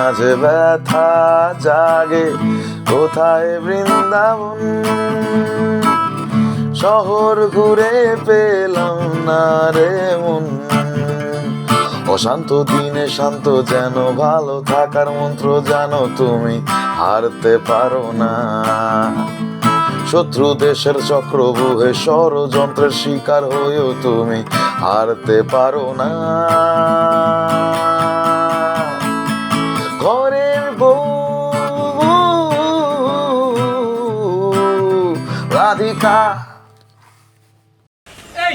মাঝে ব্যথা জাগে। কোথায় বৃন্দাবন? শহর ঘুরে পেলাম না রে মন। অশান্ত দিনে শান্ত যেন ভালো থাকার মন্ত্র জানো তুমি, হারতে পারো না। শত্রু দেশের চক্রবুহে ষড়যন্ত্রের শিকার হয়েও তুমি, হারতে পারো না। রাধিকা। এই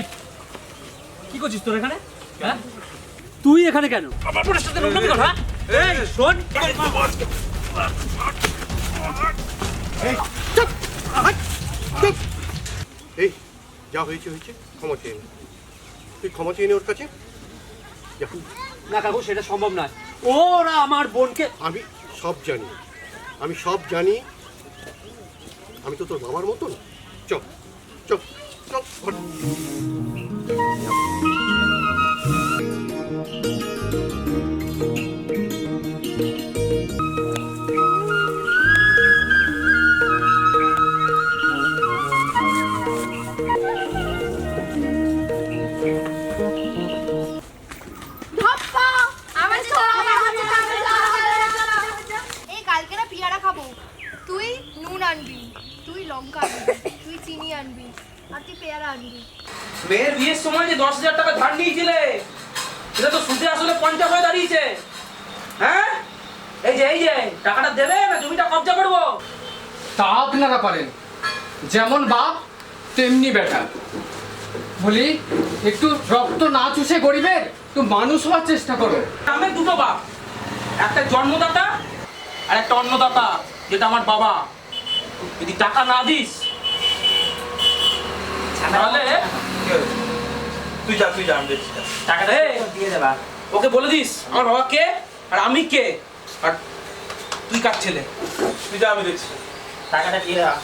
কি করছিস তোর এখানে? হ্যাঁ? তুই এখানে কেন? আমার সাথে নোংরামি কর হ্যাঁ? এই শোন। এই যা হয়েছে হয়েছে ক্ষমা চেয়ে নে। তুই ক্ষমা চেয়ে নে ওর কাছে? না কাকু সেটা সম্ভব নয়। ওরা আমার বোনকে আমি সব জানি। আমি সব জানি। আমি তো তোর বাবার মতন? চল চল চল ঘর। তেমনি বেটা। বলি একটু রক্ত না চুষে গরিবের একটু মানুষ হওয়ার চেষ্টা করো। আমি দুটো বাপ একটা জন্মদাতা আর একটা অন্নদাতা যেটা আমার বাবা। যদি টাকা না দিস তাহলে তুই যা তুই যা আমি টাকাটা দিয়ে দেবা। ওকে বলে দিস আমার বাবা কে আর আমি কে? আর তুই কার ছেলে? তুই যা আমি দেখছি। টাকাটা দিয়ে দেওয়া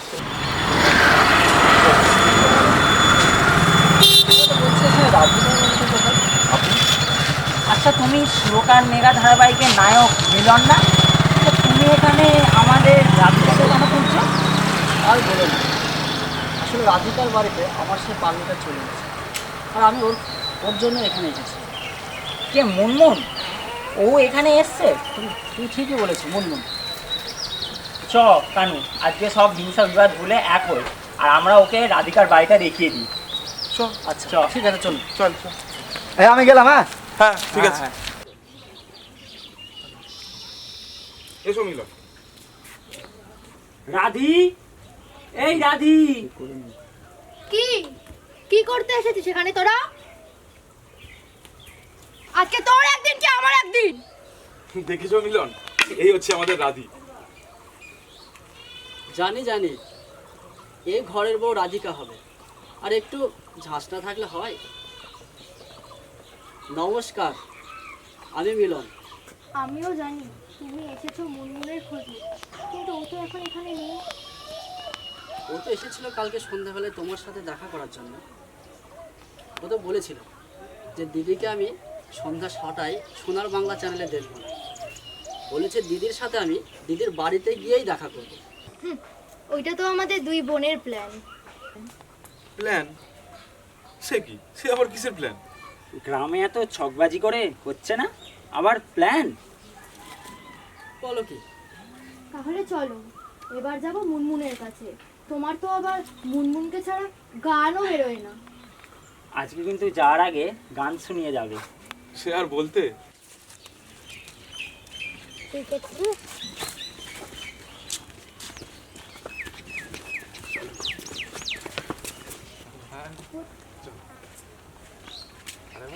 আচ্ছা তুমি সুরকার মেগা ধারাবাহিকের নায়ক মিলন না? তুমি এখানে আমাদের রাধিকাকে কেন খুঁজছো আর বলো না। আসলে রাধিকার বাড়িতে আমার সে পাল্লাটা চলে গেছে। আর আমি ওর ওর জন্য এখানে এসেছি। কে মুনমুন? ও এখানে এসছে? তুই ঠিকই বলেছিস মুনমুন। চ কানু আজকে সব হিংসা বিবাদ ভুলে এক হই। আর আমরা ওকে রাধিকার বাড়িটা দেখিয়ে দিই। আচ্ছা। ঠিক আছে চল চল চল। এই আমি গেলাম হ্যাঁ? হ্যাঁ ঠিক আছে। এসো মিলন। রাধি? এই রাধি। কি? কি করতে এসেছিস সেখানে তোরা? আজকে তোর একদিন কি আমার একদিন? দেখেছ মিলন? এই হচ্ছে আমাদের রাধি। জানি জানি। এ ঘরের বউ রাধিকা হবে। আর একটু ঝাঁস না থাকলে হয়? নমস্কার আমি মিলন। আমিও জানি তুমি এসেছ মুনমুনের খোঁজে কিন্তু ও তো এখন এখানে নেই। ও তো এসেছিল কালকে সন্ধ্যাবেলায় তোমার সাথে দেখা করার জন্য। ও তো বলেছিল যে দিদিকে আমি সন্ধ্যা ছটায় সোনার বাংলা চ্যানেলে দেখব বলেছে দিদির সাথে আমি দিদির বাড়িতে গিয়েই দেখা করব। ওইটা তো আমাদের দুই বোনের প্ল্যান প্ল্যান সে কি? সে আবার কিসের প্ল্যান গ্রামে এত ছকবাজি করে হচ্ছে না? আবার প্ল্যান বলো কি? তাহলে চলো এবার যাব মুনমুনের কাছে। তোমার তো আবার মুনমুনকে ছাড়া গানও বেরোয় না। আজকে কিন্তু যাওয়ার আগে গান শুনিয়ে যাবে। সে আর বলতে?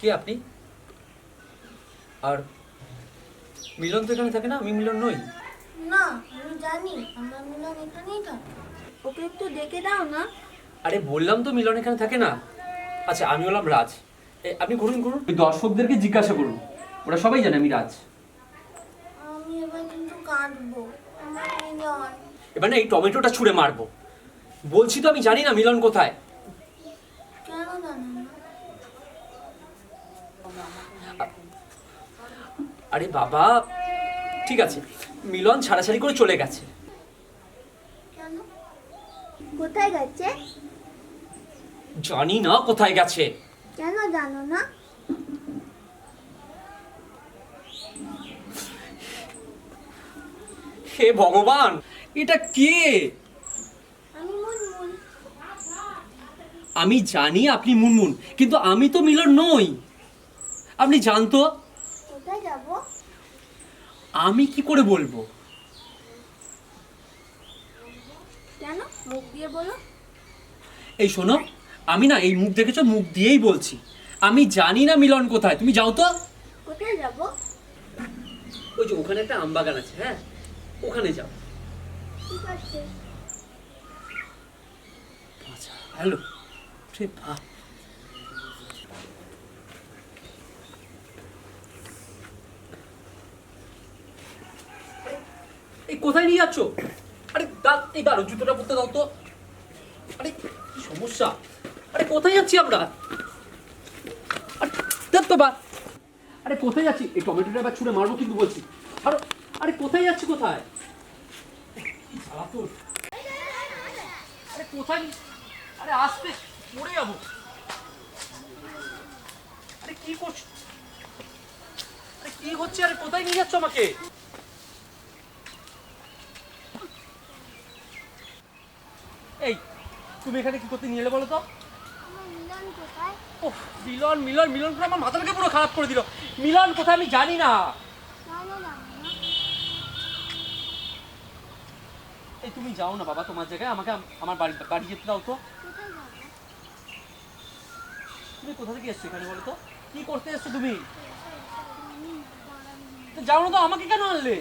কে আপনি? আর মিলন তো এখানে থাকে না? আমি মিলন নই। না আমি জানি আমরা মিলন এখানেই থাকি। ওকে একটু ডেকে দাও না। আরে বললাম তো মিলন এখানে থাকে না। আচ্ছা আমি হলাম রাজ। এ, আপনি ঘুরুন ঘুরুন। ওই দর্শকদেরকে জিজ্ঞাসা করুন। ওরা সবাই জানে আমি রাজ। আমি এবার কিন্তু কাঁদবো। আমার মিলন। এবার না এই টমেটোটা ছুঁড়ে মারবো। বলছি তো আমি জানি না মিলন কোথায় কেন জানো না আরে বাবা ঠিক আছে। মিলন ছাড়াছাড়ি করে চলে গেছে। কোথায় গেছে? জানি না কোথায় গেছে। কেন জানো না? হে ভগবান এটা কে? আমি জানি আপনি মুনমুন কিন্তু আমি তো মিলন নই। আপনি জানতো? কোথায় যাব? আমি কি করে বলব? কেন? মুখ দিয়ে বলো। এই শোনো আমি না এই মুখ দেখেছ মুখ দিয়েই বলছি। আমি জানি না মিলন কোথায় তুমি যাও তো। কোথায় যাব? ওই যে ওখানে একটা আম বাগান আছে হ্যাঁ? ওখানে যাও। ঠিক আছে। আচ্ছা হ্যালো বাপ। এই কোথায় নিয়ে যাচ্ছ? আরে দাঁত, এই দাঁড়ো জুতোটা পরতে দাও তো। আরে, কি সমস্যা? আরে, কোথায় যাচ্ছি আমরা? আরে, দেখ তো বা আরে, কোথায় যাচ্ছি? এই টমেটোটা এবার ছুঁড়ে মারবো কিন্তু বলছি। আরে আরে, কোথায় যাচ্ছি কোথায়। আরে কোথায় আরে, আসতে পড়ে যাব। আরে, কি করছ আরে, কি হচ্ছে? আরে, কোথায় নিয়ে যাচ্ছ আমাকে? এই তুমি এখানে কি করতে নিয়ে এলে বলো তো? আমার মিলন মিলন মিলন মিলন করে আমার মাথাটাকে পুরো খারাপ করে দিল। মিলন কোথায় আমি জানি না। কেন জানো না এই তুমি যাও না বাবা তোমার জায়গায় আমাকে আমার বাড়ি বাড়ি যেতে দাও তো। তুমি কোথা থেকে এসছো এখানে বলো তো? কি করতে এসছো তুমি? তো যাও না তো আমাকে কেন আনলে?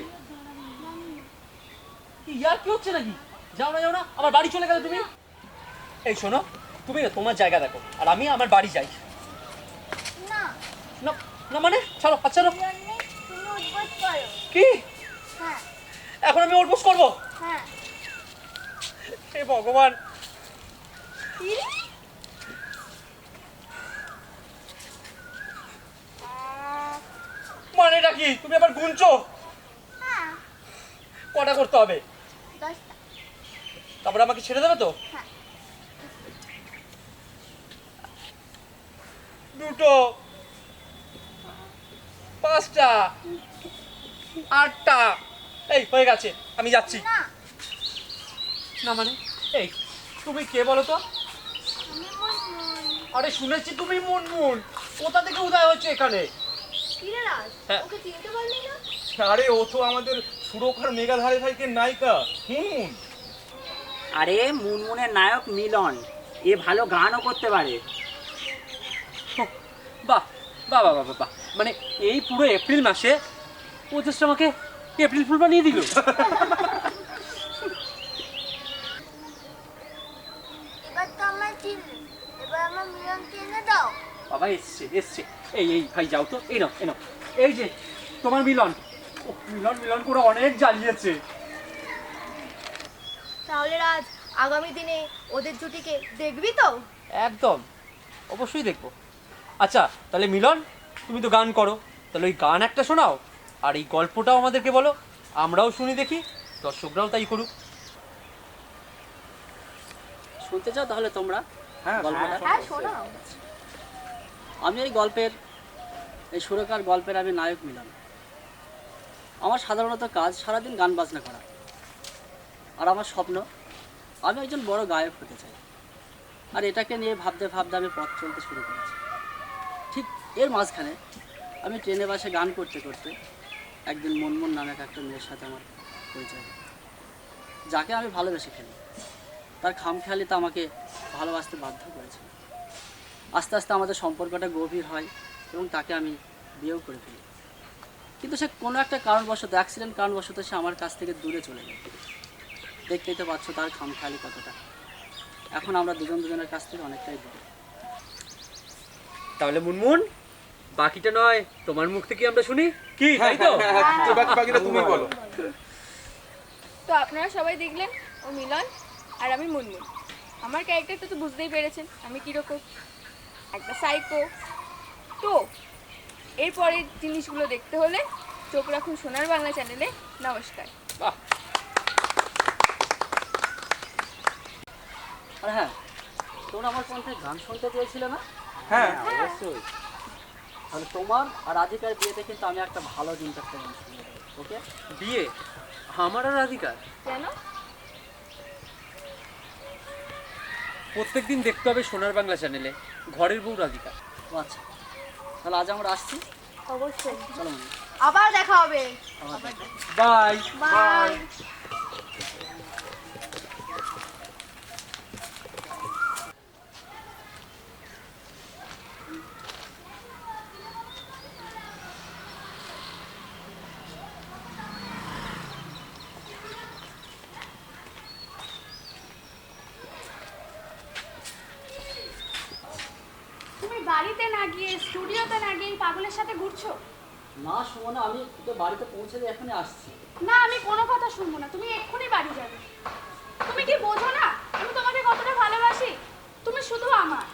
কি ইয়ার কি হচ্ছে নাকি? যাও না যাও না আমার বাড়ি চলে গেলে তুমি। এই শোনো তুমি না তোমার জায়গা দেখো আর আমি আমার বাড়ি যাই। না। না না মানে? ছাড়ো আচ্ছা ছাড়ো। কি? হ্যাঁ। এখন আমি ওর বস করব? হ্যাঁ। হে ভগবান। মানেটা কি? তুমি আবার গুনছো? হ্যাঁ। কটা করতে হবে? তারপরে আমাকে ছেড়ে দেবে তো? হ্যাঁ। দুটো পাঁচটা আটটা। এই হয়ে গেছে আমি যাচ্ছি। না। মানে? এই তুমি কে বলো তো? আরে শুনেছি তুমি মুনমুন। কোথা থেকে উদয় হচ্ছে এখানে? হ্যাঁ। আরে ও তো আমাদের সুরকার মেঘাধারে ভাইকে নায়িকা। হুম। আরে মুনমুনের নায়ক মিলন এ ভালো গানও করতে পারে। বাহ বাহ বাহ বাহ বাহ, মানে এই পুরো এপ্রিল মাসে ও জাস্ট আমাকে এপ্রিল ফুল বানিয়ে দিল। বাবা এসছে এসছে। এই এই ভাই যাও তো এই নাও এই নাও। এই যে তোমার মিলন। ও মিলন মিলন করে অনেক জ্বালিয়েছে। তাহলে রাজ আগামী দিনে ওদের জুটিকে দেখবি তো? একদম। অবশ্যই দেখব। আচ্ছা তাহলে মিলন তুমি তো গান করো। তাহলে ওই গান একটা শোনাও আর এই গল্পটাও আমাদেরকে বলো। আমরাও শুনি দেখি দর্শকরাও তাই করুক। শুনতে চাও তাহলে তোমরা? হ্যাঁ গল্পটা? হ্যাঁ শোনাও আমি এই গল্পের এই সুরকার গল্পের আমি নায়ক মিলন। আমার সাধারণত কাজ সারাদিন গান বাজনা করা। আর আমার স্বপ্ন, আমি একজন বড় গায়ক হতে চাই। আর এটাকে নিয়ে ভাবতে ভাবতে আমি পথ চলতে শুরু করেছি। ঠিক এর মাঝখানে আমি ট্রেনে বাসে গান করতে করতে একদিন মনমন নামে একটা মেয়ের সাথে আমার পরিচয় যাকে আমি ভালোবেসে ফেলি। তার খামখেয়ালিতে আমাকে ভালোবাসতে বাধ্য করেছে। আস্তে আস্তে আমাদের সম্পর্কটা গভীর হয় এবং তাকে আমি বিয়েও করে ফেলি। কিন্তু সে কোনো একটা কারণবশত অ্যাক্সিডেন্ট কারণবশত সে আমার কাছ থেকে দূরে চলে যায়। দেখতেই তো পাচ্ছ তার খামখেয়ালি কতটা। এখন আমরা দুজন দুজনের কাছ থেকে অনেকটাই দূরে। তাহলে মুনমুন বাকিটা নয় তোমার মুখ থেকে আমরা শুনি। কি তাই তো? তো বাকি বাকিটা তুমি বলো। তো আপনারা সবাই দেখলেন ও মিলন আর আমি মুনমুন। আমার ক্যারেক্টারটা তো বুঝতেই পেরেছেন আমি কীরকম। একটা সাইকো তো এরপরের জিনিসগুলো দেখতে হলে চোখ রাখুন সোনার বাংলা চ্যানেলে নমস্কার। আর হ্যাঁ তোমরা আমার কণ্ঠে গান শুনতে চেয়েছিলে না? হ্যাঁ। অবশ্যই। তাহলে তোমার আর রাধিকার বিয়েতে কিন্তু আমি একটা ভালো এন্টারটেনমেন্ট শুনে ওকে? বিয়ে? আমার আর রাধিকার? কেন? প্রত্যেকদিন দেখতে হবে সোনার বাংলা চ্যানেলে ঘরের বউ রাধিকা। ও আচ্ছা। তাহলে আজ আমরা আসছি? অবশ্যই। চলো আবার দেখা হবে। আবার দেখা হবে। বাই বাই তুমি বাড়িতে না গিয়ে স্টুডিওতে না গিয়ে এই পাগলের সাথে ঘুরছো? না সুমনা আমি তো বাড়িতে পৌঁছে দিয়ে এখনই আসছি। না আমি কোনো কথা শুনব না। তুমি এক্ষুনি বাড়ি যাবে। তুমি কি বোঝো না? আমি তোমাকে কতটা ভালোবাসি। তুমি শুধু আমার।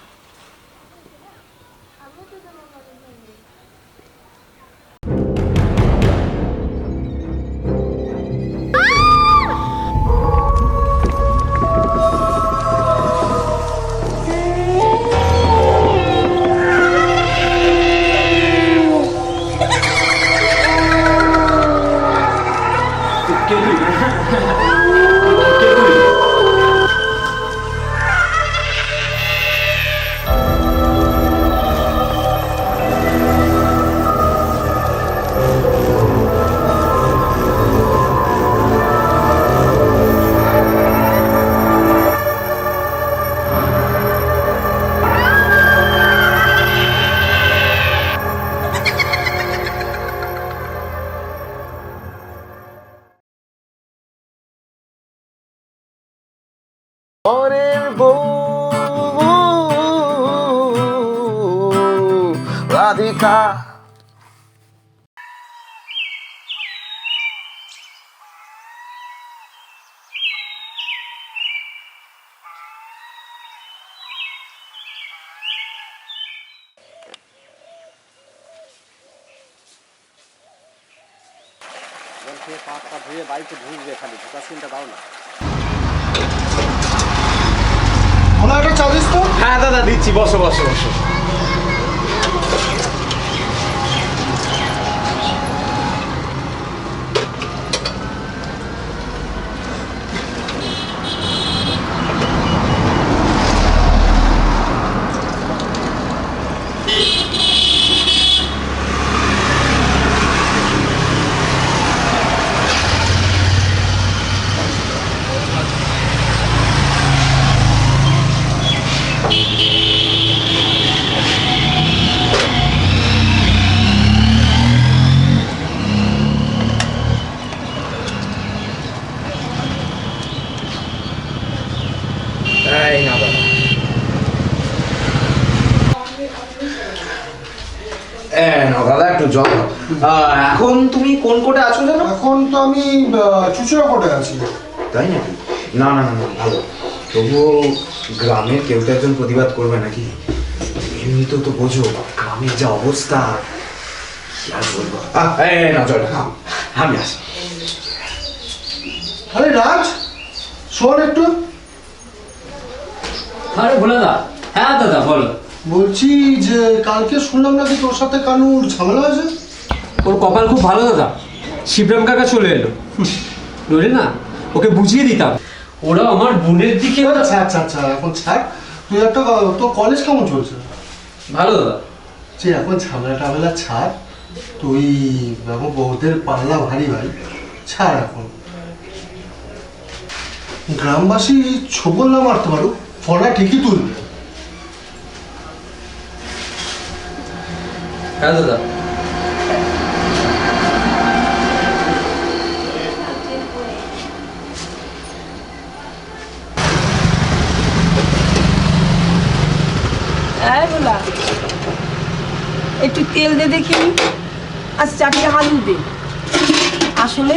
জল খেয়ে ধুয়ে বাড়িতে ঢুকবে খালি ঢোকা সিনটা দাও না। হ্যাঁ দাদা দিচ্ছি বসো বসো বসো এই না দাদা এ না দাদা একটু জল। দাও। আহ, এখন তুমি কোন কোটে আছো জানো? এখন তো আমি চুচুড়া কোটে আছি। তাই নাকি? না না না ভালো। তবুও গ্রামের কেউ তো একজন প্রতিবাদ করবে নাকি? এমনিতেও তো বোঝো গ্রামের যা অবস্থা কি আর বলব? না চল আমি আসি। আরে রাজ শোন একটু। আরে বলে দা। হ্যাঁ দাদা বলো। বলছি যে কালকে শুনলাম নাকি তোর সাথে কানুর ঝামেলা হয়েছে ওর কপাল খুব ভালো দাদা। শিবরাম কাকা চলে এলো। নইলে না ওকে বুঝিয়ে দিতাম। ওরা আমার বোনের দিকে আচ্ছা আচ্ছা আচ্ছা এখন ছাড় তুই একটা তোর কলেজ কেমন চলছে? ভালো দাদা। যে এখন ঝামেলা টামেলা ছাড়। তুই এখন বউদের পাল্লা ভারী ভাই ছাড় এখন। গ্রামবাসী ছবল না মারতে পারো ফলা ঠিকই তুলবে। একটু তেল দে দেখি। আর চারটে আলু দে। আসলে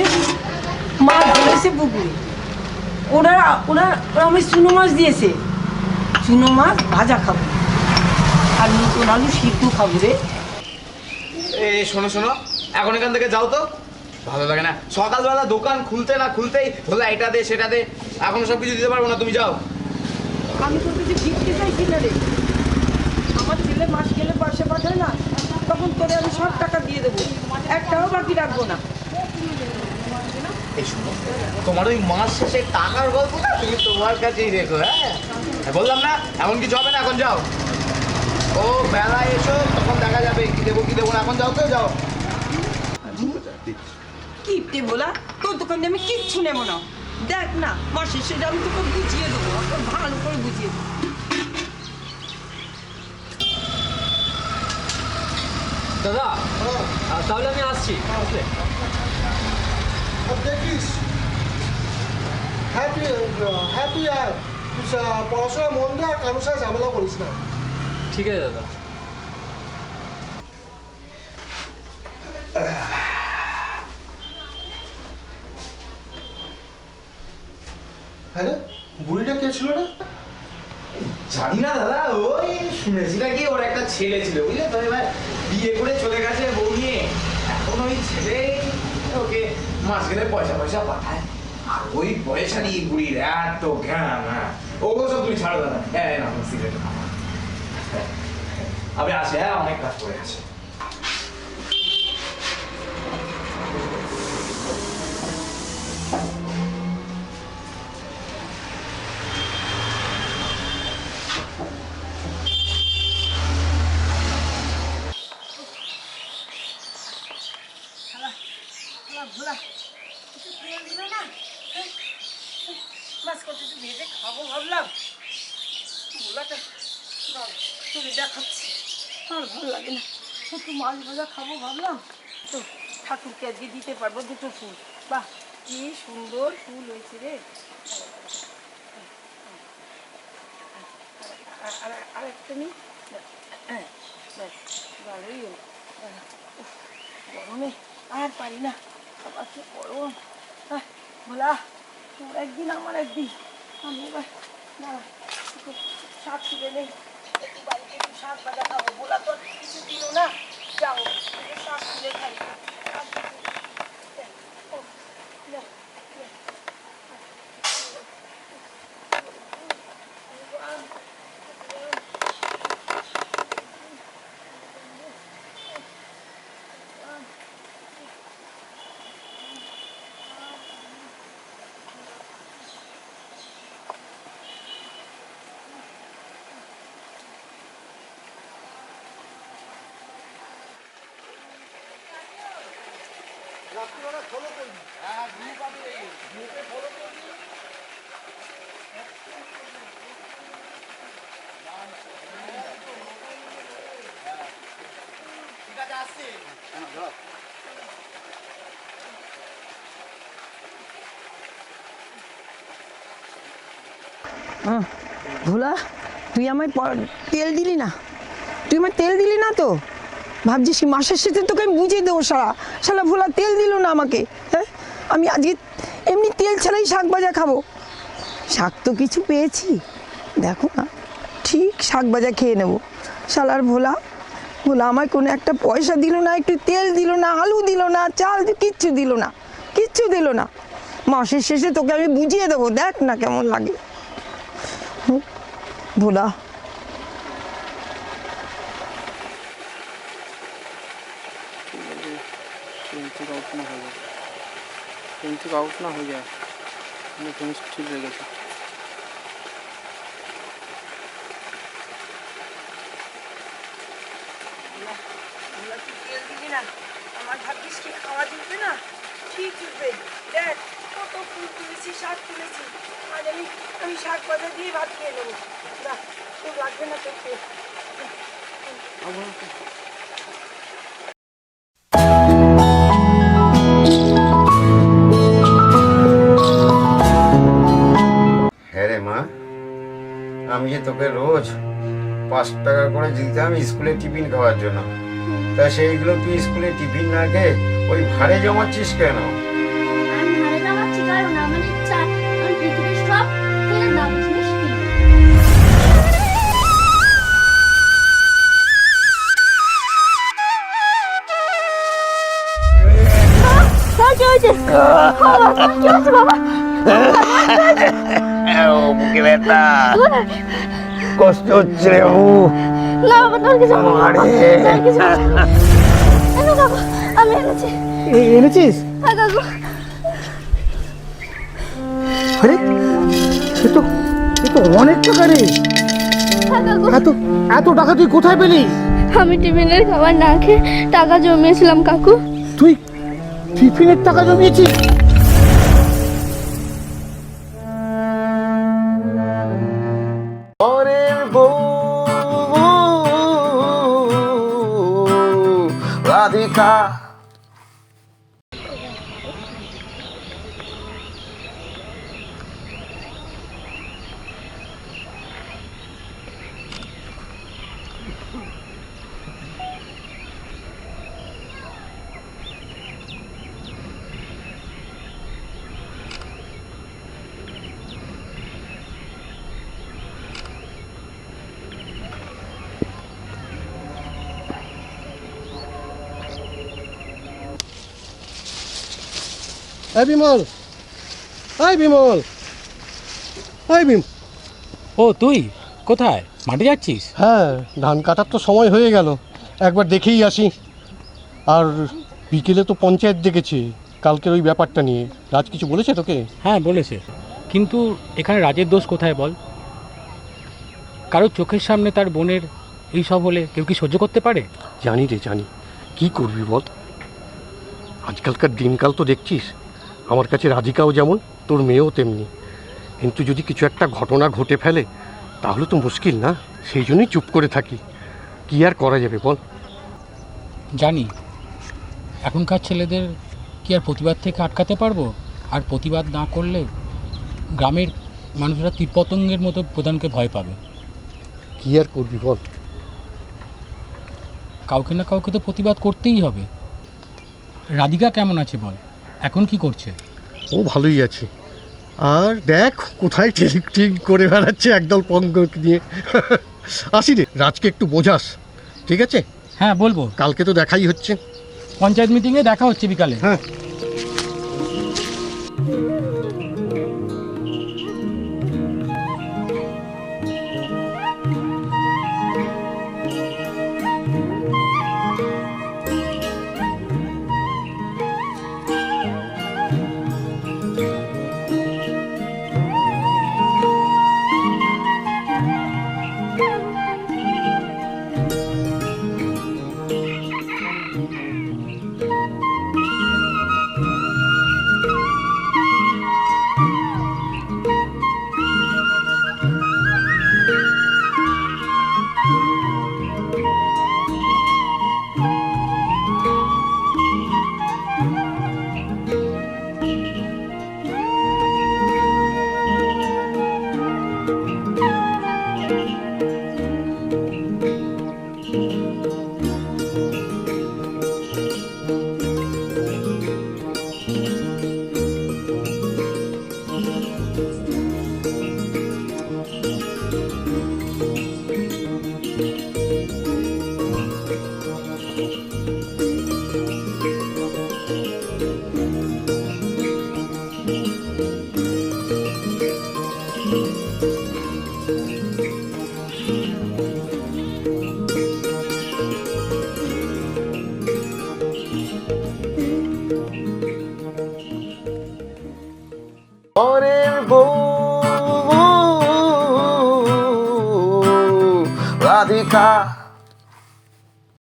মাছ ধরেছে পুকুরে। ওরা ওরা আমি চুনো মাছ দিয়েছে। চুনো মাছ ভাজা খাব। আর নতুন আলু সিদ্ধ খাব রে। এ শোনো শোনো। এখন এখান থেকে যাও তো। ভালো লাগে না। সকালবেলা দোকান খুলতে না খুলতেই বললে এটা দে সেটা দে। এখন সব কিছু দিতে পারব না তুমি যাও। আমি তোর কাছে ভিক্ষে চাইছি না রে আমার ছেলে মাস গেলে পয়সা পাঠায় না তখন তোরে আমি সব টাকা দিয়ে দেবো। একটাও বাকি রাখব না। এই শোনো তোমার ওই মাস শেষে টাকার গল্প না তুমি তোমার কাছেই রেখো হ্যাঁ হ্যাঁ, বললাম না এমন কিছু হবে না এখন যাও। ও বেলা এসো তখন দেখা যাবে কি দেবো কি দেবো না। এখন যাও তো যাও। কিপটে বলা তোর দোকানে আমি কিচ্ছু নেব না। দেখ না মাসের শেষে আমি তোকে বুঝিয়ে দেবো ভালো করে বুঝিয়ে দেবো। দাদা তাহলে আমি আসছি। দেখিস। হ্যাপি হ্যাপি আর তুই পড়াশোনা মন দে কারোর সাথে ঝামেলা করিস না। ঠিক আছে দাদা। হ্যাঁ বুড়িটা কে ছিল রে? জানি না দাদা, ওই শুনেছি নাকি ওর একটা ছেলে ছিল, বুঝলে তো? এবার বিয়ে করে চলে গেছে বউ নিয়ে। এখন ওই ছেলে ওকে মাস গেলে পয়সা পয়সা পাঠায়। আর ওই বয়সারি বুড়ির এত জ্ঞান হ্যাঁ। ওগুলো সব তুমি ছাড়ো দাদা। হ্যাঁ না সিগারেট আমি আসি হ্যাঁ অনেক কাজ করে আছে মাছ কত একটু ভেজে খাব ভাবলাম ভোলাটা তোকে দেখাচ্ছি আর ভালো লাগে না একটু মাছ ভাজা খাব ভাবলাম। তো ঠাকুরকে আজকে দিতে পারব দুটো ফুল। বাহ, কি সুন্দর ফুল হয়েছে রে। আর- একটা নেই হ্যাঁ গরমে আর পারি না। আবার কি গরম ভোলা, তোর একদিন আমার একদিন। আমি এবার দাঁড়া শাক তুলে বাড়িতে একটু শাক ভাজা খাব ভোলা, তোর কিছু দিল না। যাও একটু শাক তুলে ভোলা তুই আমায় প- তেল দিলি না তুই আমার তেল দিলি না তো ভাবছিস কি, মাসের শেষে তোকে আমি বুঝিয়ে দেবো সারা শালা ভোলা, তেল দিল না আমাকে হ্যাঁ? আমি আজকে এমনি তেল ছাড়াই শাক ভাজা খাব। শাক তো কিছু পেয়েছি, দেখো না, ঠিক শাক ভাজা খেয়ে নেব। শালার ভোলা ভোলা আমায় কোনো একটা পয়সা দিল না, একটু তেল দিল না, আলু দিল না, চাল কিচ্ছু দিল না, কিচ্ছু দিল না। মাসের শেষে তোকে আমি বুঝিয়ে দেবো, দেখ না কেমন লাগে। ভোলা পেন্সিল আউট না হয়ে যায় পেন্সিল আউট না হয়ে যায় পেন্সিল ঠিক হয়ে গেছে তেল দিবি না আমার ভাগ্যিস কি খাওয়া জুটবে না ঠিক জুটবে দেখ কত ফুল তুলেছি শাক তুলেছি আজ আমি আমি শাক ভাজা দিয়ে ভাত খেয়ে নেব না তোর লাগবে না তোর তেল তোকে রোজ পাঁচ টাকা করে দিতাম স্কুলে টিফিন খাওয়ার জন্য। তা সেইগুলো তুই স্কুলে টিফিন না খেয়ে ওই ভাড়ে জমাচ্ছিস কেন? বাবা? বাবা, কষ্ট হচ্ছে রে বাবু। না বাবা তোর কিছু কাকু আমি এনেছি। এনেছিস? হ্যাঁ কাকু আরে সে তো সে তো অনেক টাকা রে। হ্যাঁ এত এত টাকা তুই কোথায় পেলি? আমি টিফিনের খাবার না খেয়ে টাকা জমিয়েছিলাম কাকু। তুই টিফিনের টাকা জমিয়েছিস? রাধিকা এই বিমল এই বিমল এই বিম ও তুই? কোথায়? মাঠে যাচ্ছিস? হ্যাঁ ধান কাটার তো সময় হয়ে গেল। একবার দেখেই আসি। আর বিকেলে তো পঞ্চায়েত ডেকেছে কালকের ওই ব্যাপারটা নিয়ে। রাজ কিছু বলেছে তোকে? হ্যাঁ বলেছে। কিন্তু এখানে রাজের দোষ কোথায় বল? কারোর চোখের সামনে তার বোনের এই সব হলে কেউ কি সহ্য করতে পারে? জানি রে জানি। কি করবি বল? আজকালকার দিনকাল তো দেখছিস। আমার কাছে রাধিকাও যেমন তোর মেয়েও তেমনি। কিন্তু যদি কিছু একটা ঘটনা ঘটে ফেলে তাহলে তো মুশকিল না? সেই জন্যই চুপ করে থাকি। কি আর করা যাবে বল? জানি। এখনকার ছেলেদের কি আর প্রতিবাদ থেকে আটকাতে পারব? আর প্রতিবাদ না করলে গ্রামের মানুষরা কীটপতঙ্গের মতো প্রধানকে ভয় পাবে। কি আর করবি বল? কাউকে না কাউকে তো প্রতিবাদ করতেই হবে। রাধিকা কেমন আছে বল? এখন কি করছে? ও ভালোই আছে। আর দেখ কোথায় ঠিক ঠিক করে বেড়াচ্ছে একদল পঙ্গ নিয়ে। আসি রে রাজকে একটু বোঝাস ঠিক আছে? হ্যাঁ বলব। কালকে তো দেখাই হচ্ছে। পঞ্চায়েত মিটিংয়ে দেখা হচ্ছে বিকালে। হ্যাঁ।